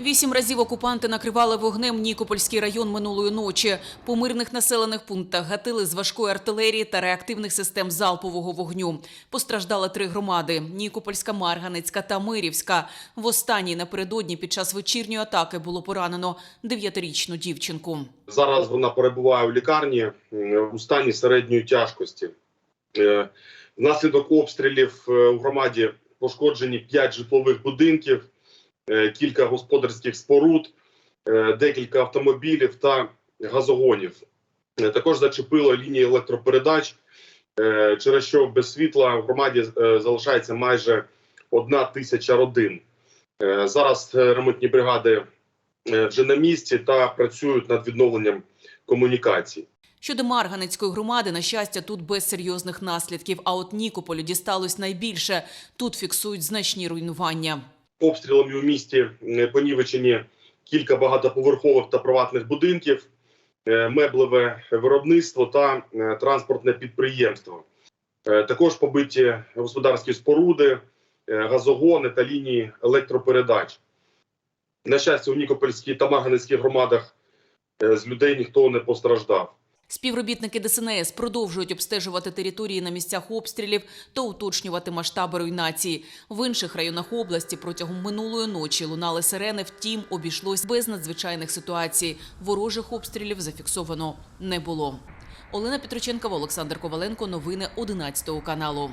Вісім разів окупанти накривали вогнем Нікопольський район минулої ночі. По мирних населених пунктах гатили з важкої артилерії та реактивних систем залпового вогню. Постраждали три громади: Нікопольська, Марганецька та Мирівська. В останній напередодні під час вечірньої атаки було поранено дев'ятирічну дівчинку. Зараз вона перебуває в лікарні у стані середньої тяжкості. Е, Внаслідок обстрілів е, у громаді пошкоджені 5 житлових будинків, кілька господарських споруд, е, декілька автомобілів та газогонів. Е, Також зачепило лінії електропередач, е, через що без світла в громаді е, залишається майже одна тисяча родин. Е, Зараз е, ремонтні бригади е, вже на місці та працюють над відновленням комунікацій. Щодо Марганецької громади, на щастя, тут без серйозних наслідків. А от Нікополю дісталось найбільше. Тут фіксують значні руйнування. Обстрілами у місті понівечені кілька багатоповерхових та приватних будинків, е, меблеве виробництво та е, транспортне підприємство. Е, Також побиті господарські споруди, газогони та лінії електропередач. На щастя, у Нікопольській та Марганецькій громадах з людей ніхто не постраждав. Співробітники ДСНС продовжують обстежувати території на місцях обстрілів та уточнювати масштаби руйнації. В інших районах області протягом минулої ночі лунали сирени. Втім, обійшлось без надзвичайних ситуацій. Ворожих обстрілів зафіксовано не було. Олена Петроченкова, Олександр Коваленко. Новини 11 каналу.